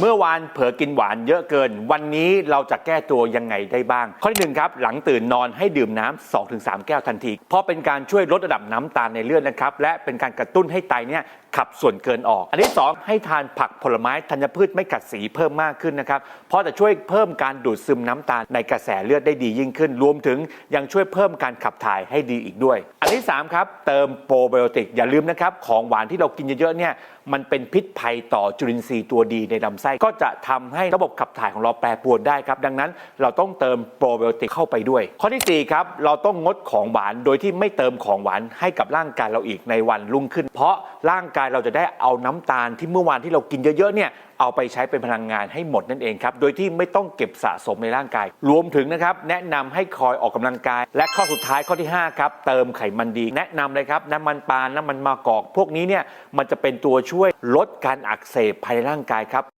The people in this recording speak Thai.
เมื่อวานเผลอกินหวานเยอะเกิน วันนี้เราจะแก้ตัวยังไงได้บ้าง ข้อที่หนึ่งครับ หลังตื่นนอนให้ดื่มน้ำ2-3 แก้วทันที เพราะเป็นการช่วยลดระดับน้ำตาลในเลือดนะครับ และเป็นการกระตุ้นให้ไตเนี่ยขับส่วนเกินออก อันที่ 2 ให้ทานผักผลไม้ธัญพืชไม่กัดสีเพิ่มมากขึ้นนะครับ เพราะจะช่วยเพิ่มการดูดซึมน้ำตาลในกระแสเลือดได้ดียิ่งขึ้น รวมถึงยังช่วยเพิ่มการขับถ่ายให้ดีอีกด้วย ที่ 3 ครับ เติมโปรไบโอติก อย่าลืมนะครับ ของหวานที่เรากินเยอะๆเนี่ยมันเป็นพิษภัยต่อจุลินทรีย์ตัวดีในลำไส้ ก็จะทำให้ระบบขับถ่ายของเราแปรปรวนได้ครับ ดังนั้นเราต้องเติมโปรไบโอติกเข้าไปด้วย ข้อที่ 4 ครับ เราต้องงดของหวานโดยที่ไม่เติมของหวานให้กับร่างกายเราอีกในวันรุ่งขึ้น เพราะร่างกายเราจะได้เอาน้ำตาลที่เมื่อวานที่เรากินเยอะๆเนี่ยเอาไปใช้เป็นพลังงานให้หมดนั่นเองครับ โดยที่ไม่ต้องเก็บสะสมในร่างกาย รวมถึงนะครับแนะนำให้คอยออกกำลังกาย และข้อสุดท้ายข้อที่5ครับเติมไขมมันดี แนะนำเลยครับน้ำมันปาล์มน้ำมันมะกอก พวกนี้เนี่ยมันจะเป็นตัวช่วยลดการอักเสบภายในร่างกายครับ